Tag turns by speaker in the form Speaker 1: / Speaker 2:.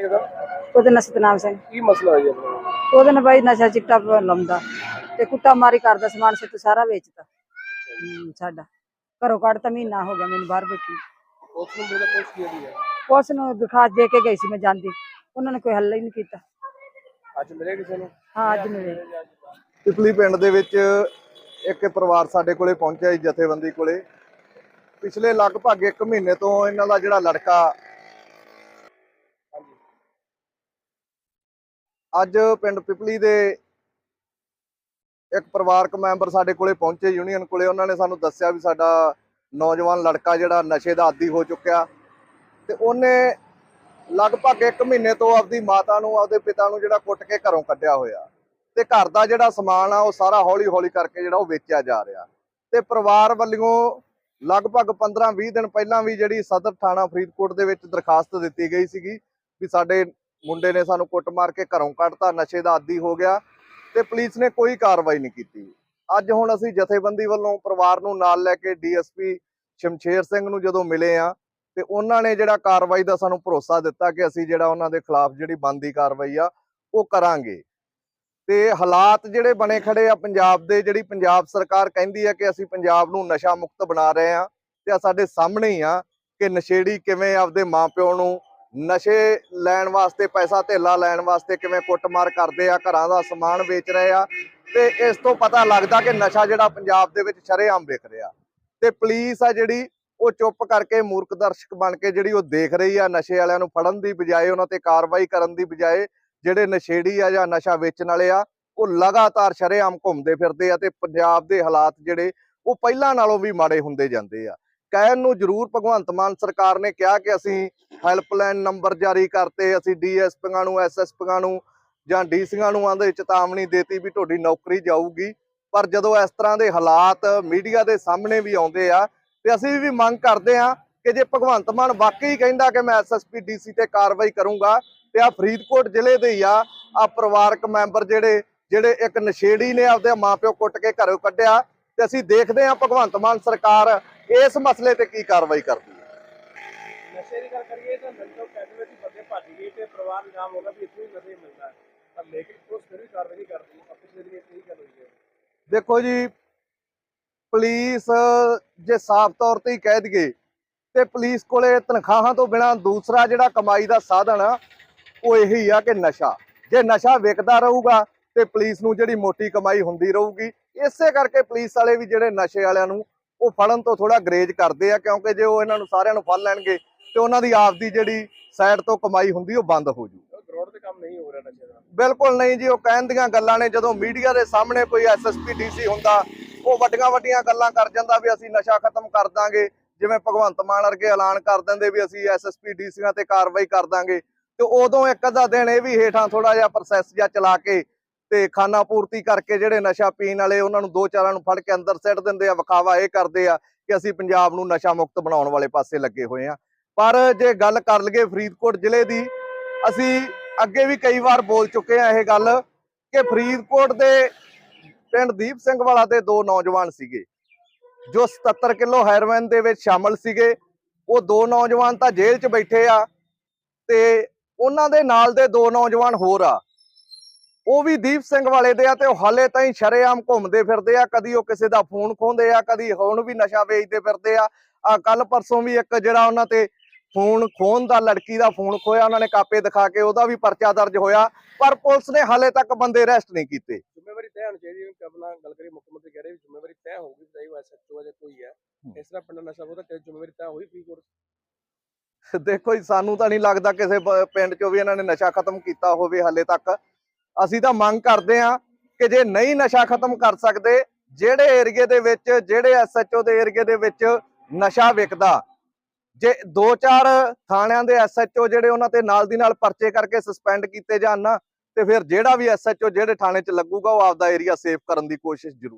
Speaker 1: ਇਹਦਾ
Speaker 2: ਉਹਦੇ ਨਾਲ ਸਤਨਾਮ ਸਿੰਘ।
Speaker 1: ਕੀ ਮਸਲਾ ਹੈ ਜੀ ਆਪਣਾ?
Speaker 2: ਉਹਦੇ ਨਾਲ ਬਾਈ ਨਸ਼ਾ ਚਿੱਟਾ ਪ- ਲਾਉਂਦਾ ਤੇ ਕੁੱਟਾ ਮਾਰੀ ਕਰਦਾ ਸਮਾਨ ਸਿੱਟ ਸਾਰਾ ਵੇਚਦਾ। ਹਮ, ਸਾਡਾ। ਘਰੋਂ ਕੱਢ ਤਾਂ ਮਹੀਨਾ ਹੋ ਗਿਆ ਮੈਨੂੰ ਬਾਹਰ ਬੈਠੀ
Speaker 1: ਉਸ ਨੂੰ ਮੇਰਾ ਪੁੱਛ ਕੀ ਹੈ
Speaker 2: ਉਸ ਨੂੰ ਦਿਖਾਸ ਦੇ ਕੇ ਗਈ ਸੀ ਮੈਂ ਜਾਂਦੀ। ਉਹਨਾਂ ਨੇ ਕੋਈ ਹੱਲ ਹੀ ਨਹੀਂ ਕੀਤਾ।
Speaker 1: ਅੱਜ ਮਿਲੇ ਕਿਸੇ ਨੂੰ?
Speaker 2: ਹਾਂ ਅੱਜ ਮਿਲੇ।
Speaker 3: ਪਿਪਲੀ ਪਿੰਡ ਦੇ ਵਿੱਚ ਇੱਕ ਪਰਿਵਾਰ ਸਾਡੇ ਕੋਲੇ ਪਹੁੰਚਿਆ ਜੀ ਜਥੇਬੰਦੀ ਕੋਲੇ। ਪਿਛਲੇ ਲਗਭਗ 1 ਮਹੀਨੇ ਤੋਂ ਇਹਨਾਂ ਦਾ ਜਿਹੜਾ ਲੜਕਾ ਅੱਜ ਪਿੰਡ ਪਿਪਲੀ ਦੇ ਇੱਕ ਪਰਿਵਾਰਕ ਮੈਂਬਰ ਸਾਡੇ ਕੋਲੇ ਪਹੁੰਚੇ ਯੂਨੀਅਨ ਕੋਲੇ। ਉਹਨਾਂ ਨੇ ਸਾਨੂੰ ਦੱਸਿਆ ਵੀ ਸਾਡਾ ਨੌਜਵਾਨ ਲੜਕਾ ਜਿਹੜਾ ਨਸ਼ੇ ਦਾ ਆਦੀ ਹੋ ਚੁੱਕਿਆ। ਤੇ ਉਹਨੇ ਲਗਭਗ 1 ਮਹੀਨੇ ਤੋਂ ਆਪਦੀ ਮਾਤਾ ਨੂੰ, ਆਪਦੇ ਪਿਤਾ ਨੂੰ ਜਿਹੜਾ ਕੁੱਟ ਕੇ ਘਰੋਂ ਕੱਢਿਆ ਹੋਇਆ। ਤੇ ਘਰ ਦਾ ਜਿਹੜਾ ਸਮਾਨ ਆ, ਉਹ ਸਾਰਾ ਹੌਲੀ ਹੌਲੀ ਕਰਕੇ ਜਿਹੜਾ ਉਹ ਵੇਚਿਆ ਜਾ ਰਿਹਾ। ਤੇ ਪਰਿਵਾਰ ਵੱਲੋਂ ਲਗਭਗ 15-20 ਦਿਨ ਪਹਿਲਾਂ ਵੀ ਜਿਹੜੀ ਸਦਰ ਥਾਣਾ ਫਰੀਦਕੋਟ ਦੇ ਵਿੱਚ ਦਰਖਾਸਤ ਦਿੱਤੀ ਗਈ ਸੀਗੀ ਵੀ ਸਾਡੇ ਮੁੰਡੇ ਨੇ ਸਾਨੂੰ ਕੁੱਟ ਮਾਰ ਕੇ ਘਰੋਂ ਕੱਢਤਾ, ਨਸ਼ੇ ਦਾ ਆਦੀ ਹੋ ਗਿਆ ਤੇ ਪੁਲਿਸ ਨੇ ਕੋਈ ਕਾਰਵਾਈ ਨਹੀਂ ਕੀਤੀ। ਅੱਜ ਹੁਣ ਅਸੀਂ ਜਥੇਬੰਦੀ ਵੱਲੋਂ ਪਰਿਵਾਰ ਨੂੰ ਨਾਲ ਲੈ ਕੇ ਡੀਐਸਪੀ ਸ਼ਮਸ਼ੇਰ ਸਿੰਘ ਨੂੰ ਜਦੋਂ ਮਿਲੇ ਆ, ਤੇ ਉਹਨਾਂ ਨੇ ਜਿਹੜਾ ਕਾਰਵਾਈ ਦਾ ਸਾਨੂੰ ਭਰੋਸਾ ਦਿੱਤਾ ਕਿ ਅਸੀਂ ਜਿਹੜਾ ਉਹਨਾਂ ਦੇ ਖਿਲਾਫ ਜਿਹੜੀ ਬੰਦੀ ਕਾਰਵਾਈ ਆ, ਉਹ ਕਰਾਂਗੇ। ਤੇ ਹਾਲਾਤ ਜਿਹੜੇ ਬਣੇ ਖੜੇ ਆ, ਪੰਜਾਬ ਦੇ ਜਿਹੜੀ ਪੰਜਾਬ ਸਰਕਾਰ ਕਹਿੰਦੀ ਆ ਕਿ ਅਸੀਂ ਪੰਜਾਬ ਨੂੰ ਨਸ਼ਾ ਮੁਕਤ ਬਣਾ ਰਹੇ ਆ, ਤੇ ਆ ਸਾਡੇ ਸਾਹਮਣੇ ਹੀ ਆ ਕਿ ਨਸ਼ੇੜੀ ਕਿਵੇਂ ਆਪਦੇ ਮਾਪਿਓ ਨੂੰ ਨਸ਼ੇ ਲੈਣ ਵਾਸਤੇ, ਪੈਸਾ ਧੇਲਾ ਲੈਣ ਵਾਸਤੇ ਕਿਵੇਂ ਕੁੱਟਮਾਰ ਕਰਦੇ ਆ, ਘਰਾਂ ਦਾ ਸਮਾਨ ਵੇਚ ਰਹੇ ਆ। ਤੇ ਇਸ ਤੋਂ ਪਤਾ ਲੱਗਦਾ ਕਿ ਨਸ਼ਾ ਜਿਹੜਾ ਪੰਜਾਬ ਦੇ ਵਿੱਚ ਸ਼ਰੇਆਮ ਵਿਕ ਰਿਹਾ। ਤੇ ਪੁਲਿਸ ਆ ਜਿਹੜੀ, ਉਹ ਚੁੱਪ ਕਰਕੇ ਮੂਰਖ ਦਰਸ਼ਕ ਬਣ ਕੇ ਜਿਹੜੀ ਉਹ ਦੇਖ ਰਹੀ ਆ ਨਸ਼ੇ ਵਾਲਿਆਂ ਨੂੰ ਫੜਨ ਦੀ ਬਜਾਏ, ਉਹਨਾਂ ਤੇ ਕਾਰਵਾਈ ਕਰਨ ਦੀ ਬਜਾਏ, ਜਿਹੜੇ ਨਸ਼ੇੜੀ ਆ ਜਾਂ ਨਸ਼ਾ ਵੇਚਣ ਵਾਲੇ ਆ, ਉਹ ਲਗਾਤਾਰ ਸ਼ਰੇਆਮ ਘੁੰਮਦੇ ਫਿਰਦੇ ਆ ਤੇ ਪੰਜਾਬ ਦੇ ਹਾਲਾਤ ਜਿਹੜੇ, ਉਹ ਪਹਿਲਾਂ ਨਾਲੋਂ ਵੀ ਮਾੜੇ ਹੁੰਦੇ ਜਾਂਦੇ ਆ। ਕਹਿਣ ਨੂੰ ਜ਼ਰੂਰ ਭਗਵੰਤ ਮਾਨ ਸਰਕਾਰ ਨੇ ਕਿਹਾ ਕਿ ਅਸੀਂ ਹੈਲਪਲਾਈਨ ਨੰਬਰ ਜਾਰੀ ਕਰਤੇ। ਅਸੀਂ ਡੀਐਸਪੀਆਂ ਨੂੰ, ਐਸਐਸਪੀਆਂ ਨੂੰ ਜਾਂ ਡੀਸੀਆਂ ਨੂੰ ਆਂਦੇ ਚੇਤਾਵਨੀ ਦੇਤੀ ਵੀ ਤੁਹਾਡੀ ਨੌਕਰੀ ਜਾਊਗੀ। ਪਰ ਜਦੋਂ ਇਸ ਤਰ੍ਹਾਂ ਦੇ ਹਾਲਾਤ ਮੀਡੀਆ ਦੇ ਸਾਹਮਣੇ ਵੀ ਆਉਂਦੇ ਆ, ਤੇ ਅਸੀਂ ਵੀ ਮੰਗ ਕਰਦੇ ਆ ਕਿ ਜੇ ਭਗਵੰਤ ਮਾਨ ਵਾਕਈ ਕਹਿੰਦਾ ਕਿ ਮੈਂ ਐਸਐਸਪੀ ਡੀਸੀ ਤੇ ਕਾਰਵਾਈ ਕਰੂੰਗਾ, ਤੇ ਆ ਫਰੀਦਕੋਟ ਜ਼ਿਲ੍ਹੇ ਦੇ ਹੀ ਆ ਆ ਪਰਿਵਾਰਕ ਮੈਂਬਰ ਜਿਹੜੇ ਜਿਹੜੇ ਇੱਕ ਨਸ਼ੇੜੀ ਨੇ ਆਪਦੇ ਮਾਪਿਓ ਕੁੱਟ ਕੇ ਘਰੋਂ ਕੱਢਿਆ, ਤੇ ਅਸੀਂ ਦੇਖਦੇ ਆ ਭਗਵੰਤ ਮਾਨ ਸਰਕਾਰ ਇਸ ਮਸਲੇ ਤੇ ਕੀ ਕਾਰਵਾਈ ਕਰਦੀ ਹੈ।
Speaker 1: ਨਸ਼ੇ ਦੀ ਗੱਲ ਕਰੀਏ ਤਾਂ ਨੰਦੋ ਕੈਦੇ ਵਿੱਚ ਬੰਦੇ ਭੱਜ ਗਏ ਤੇ ਪਰਿਵਾਰ ਇਲਜ਼ਾਮ ਹੋਗਾ ਵੀ ਇੱਥੇ ਵੀ ਨਸ਼ੇ ਮਿਲਦਾ ਹੈ। ਪਰ ਲੇਕਿਨ ਪੁਲਿਸ ਫਿਰ ਵੀ ਕਾਰਵਾਈ ਨਹੀਂ ਕਰਦੀ ਆ ਪਿਛਲੇ ਦਿਨ ਇਹ ਗੱਲ ਹੋਈ ਹੈ।
Speaker 3: ਦੇਖੋ ਜੀ, ਪੁਲਿਸ ਜੇ ਸਾਫ਼ ਤੌਰ ਤੇ ਹੀ ਕਹਿ ਦਈਏ ਤੇ ਪੁਲਿਸ ਕੋਲੇ ਤਨਖਾਹਾਂ ਤੋਂ ਬਿਨਾ ਦੂਸਰਾ ਜਿਹੜਾ ਕਮਾਈ ਦਾ ਸਾਧਨ ਆ, ਉਹ ਇਹੀ ਆ ਕਿ ਨਸ਼ਾ। ਜੇ ਨਸ਼ਾ ਵਿਕਦਾ ਰਹੂਗਾ, ਤੇ ਪੁਲਿਸ ਨੂੰ ਜਿਹੜੀ ਮੋਟੀ ਕਮਾਈ ਹੁੰਦੀ ਰਹੂਗੀ, ਇਸੇ ਕਰਕੇ ਪੁਲਿਸ ਵਾਲੇ ਵੀ ਜਿਹੜੇ ਨਸ਼ੇ ਵਾਲਿਆਂ ਨੂੰ, ਉਹ ਫੜਨ ਤੋਂ ਥੋੜਾ ਗਰੇਜ ਕਰਦੇ ਆ, ਕਿਉਂਕਿ ਜੇ ਉਹ ਇਹਨਾਂ ਨੂੰ ਸਾਰਿਆਂ ਨੂੰ ਫੜ ਲੈਣਗੇ ਤੇ ਉਹਨਾਂ ਦੀ ਆਪਦੀ ਜਿਹੜੀ ਸਾਈਡ ਤੋਂ ਕਮਾਈ ਹੁੰਦੀ ਉਹ ਬੰਦ ਹੋ ਜੂ।
Speaker 1: ਗਰਾਊਂਡ ਤੇ ਕੰਮ ਨਹੀਂ ਹੋ ਰਿਹਾ ਨਸ਼ੇ ਦਾ।
Speaker 3: ਬਿਲਕੁਲ ਨਹੀਂ ਜੀ ਉਹ ਕਹਿਣ ਦੀਆਂ ਗੱਲਾਂ ਨੇ ਜਦੋਂ ਮੀਡੀਆ ਦੇ ਸਾਹਮਣੇ ਕੋਈ ਐਸਐਸਪੀ ਡੀਸੀ ਹੁੰਦਾ ਉਹ ਵੱਡੀਆਂ ਵੱਡੀਆਂ ਗੱਲਾਂ ਕਰ ਜਾਂਦਾ ਵੀ ਅਸੀਂ ਨਸ਼ਾ ਖਤਮ ਕਰ ਦਾਂਗੇ ਜਿਵੇਂ ਭਗਵੰਤ ਮਾਨ ਵਰਗੇ ਐਲਾਨ ਕਰ ਦਿੰਦੇ ਵੀ ਅਸੀਂ ਐਸਐਸਪੀ ਡੀਸੀਆਂ ਤੇ ਕਾਰਵਾਈ ਕਰ ਦਾਂਗੇ। ਤੇ ਉਦੋਂ ਇੱਕ ਅੱਧਾ ਦਿਨ ਇਹ ਵੀ ਹੇਠਾਂ ਥੋੜਾ ਜਿਹਾ ਪ੍ਰੋਸੈਸ ਜਿਹਾ ਚਲਾ ਕੇ ਤੇ ਖਾਨਾ ਪੂਰਤੀ ਕਰਕੇ ਜਿਹੜੇ ਨਸ਼ਾ ਪੀਣ ਵਾਲੇ ਉਹਨਾਂ ਨੂੰ ਦੋ ਚਾਰਾਂ ਨੂੰ ਫੜ ਕੇ ਅੰਦਰ ਸਿੱਟ ਦਿੰਦੇ ਆ ਵਿਖਾਵਾ ਇਹ ਕਰਦੇ ਆ ਕਿ ਅਸੀਂ ਪੰਜਾਬ ਨੂੰ ਨਸ਼ਾ ਮੁਕਤ ਬਣਾਉਣ ਵਾਲੇ ਪਾਸੇ ਲੱਗੇ ਹੋਏ ਆ। ਪਰ ਜੇ ਗੱਲ ਕਰ ਲਈਏ ਫਰੀਦਕੋਟ ਜ਼ਿਲ੍ਹੇ ਦੀ, ਅਸੀਂ ਅੱਗੇ ਵੀ ਕਈ ਵਾਰ ਬੋਲ ਚੁੱਕੇ ਆ ਇਹ ਗੱਲ ਕਿ ਫਰੀਦਕੋਟ ਦੇ ਪਿੰਡ ਦੀਪ ਸਿੰਘ ਵਾਲਾ ਦੇ ਦੋ ਨੌਜਵਾਨ ਸੀਗੇ, ਜੋ 77 ਕਿਲੋ ਹੈਰੋਇਨ ਦੇ ਵਿੱਚ ਸ਼ਾਮਲ ਸੀਗੇ। ਉਹ ਦੋ ਨੌਜਵਾਨ ਤਾਂ ਜੇਲ੍ਹ 'ਚ ਬੈਠੇ ਆ ਤੇ ਉਹਨਾਂ ਦੇ ਨਾਲ ਦੇ ਦੋ ਨੌਜਵਾਨ ਹੋਰ ਆ। ਉਹ ਵੀ ਦੀਪ ਸਿੰਘ ਵਾਲੇ ਦੇ ਆ ਤੇ ਉਹ ਹਾਲੇ ਤਾਈਂ ਸ਼ਰੇਆਮ ਘੁੰਮਦੇ ਫਿਰਦੇ ਆ, ਕਦੀ ਉਹ ਕਿਸੇ ਦਾ ਫੋਨ ਖੋਹਦੇ ਆ, ਕਦੀ ਹੁਣ ਵੀ ਨਸ਼ਾ ਵੇਚਦੇ ਫਿਰਦੇ ਆ। ਆ ਕੱਲ ਪਰਸੋਂ ਵੀ ਇੱਕ ਜਿਹੜਾ ਉਹਨਾਂ ਤੇ ਫੋਨ ਖੋਹਣ ਦਾ ਲੜਕੀ ਦਾ ਫੋਨ ਖੋਇਆ ਉਹਨਾਂ ਨੇ ਕਾਪੇ ਦਿਖਾ ਕੇ ਉਹਦਾ ਵੀ ਪਰਚਾ ਦਰਜ ਹੋਇਆ ਪਰ ਪੁਲਿਸ ਨੇ ਹਾਲੇ ਤੱਕ ਬੰਦੇ ਅਰੈਸਟ ਨਹੀਂ ਕੀਤੇ।
Speaker 1: ਜ਼ਿੰਮੇਵਾਰੀ ਤੈਅ ਹੋਣੀ ਚਾਹੀਦੀ ਹੈ ਕਿ ਆਪਣਾ ਗੱਲ ਕਰੀਏ ਮੁੱਖ ਮੰਤਰੀ ਕਹਿ ਰਹੇ ਵੀ ਜ਼ਿੰਮੇਵਾਰੀ ਤੈਅ ਹੋਊਗੀ ਚਾਹੇ ਐਸਐਚਓ ਜਾਂ ਕੋਈ ਹੈ। ਇਸ ਤਰ੍ਹਾਂ ਪਿੰਡ ਨਸ਼ਾ ਉਹਦਾ ਕਿ ਜ਼ਿੰਮੇਵਾਰੀ ਤੈਅ ਹੋਈ ਫਰੀਦਕੋਟ
Speaker 3: ਦੇਖੋ ਜੀ ਸਾਨੂੰ ਤਾਂ ਨਹੀਂ ਲੱਗਦਾ ਕਿਸੇ ਪਿੰਡ 'ਚੋਂ ਵੀ ਇਹਨਾਂ ਨੇ ਨਸ਼ਾ ਖਤਮ ਕੀਤਾ ਹੋਵੇ ਹਾਲੇ ਤੱਕ। ਅਸੀਂ ਤਾਂ ਮੰਗ ਕਰਦੇ ਹਾਂ ਕਿ ਜੇ ਨਹੀਂ ਨਸ਼ਾ ਖਤਮ ਕਰ ਸਕਦੇ ਜਿਹੜੇ ਏਰੀਏ ਦੇ ਵਿੱਚ ਜਿਹੜੇ ਐਸਐਚਓ ਦੇ ਏਰੀਏ ਦੇ ਵਿੱਚ ਨਸ਼ਾ ਵਿਕਦਾ ਜੇ ਦੋ ਚਾਰ ਥਾਣਿਆਂ ਦੇ ਐਸਐਚਓ ਜਿਹੜੇ ਉਹਨਾਂ ਤੇ ਨਾਲ ਦੀ ਨਾਲ ਪਰਚੇ ਕਰਕੇ ਸਸਪੈਂਡ ਕੀਤੇ ਜਾਣ ਨਾ, ਤੇ ਫਿਰ ਜਿਹੜਾ ਵੀ ਐਸਐਚਓ ਜਿਹੜੇ ਥਾਣੇ 'ਚ ਲੱਗੂਗਾ, ਉਹ ਆਪਦਾ ਏਰੀਆ ਸੇਫ ਕਰਨ ਦੀ ਕੋਸ਼ਿਸ਼ ਜ਼ਰੂਰ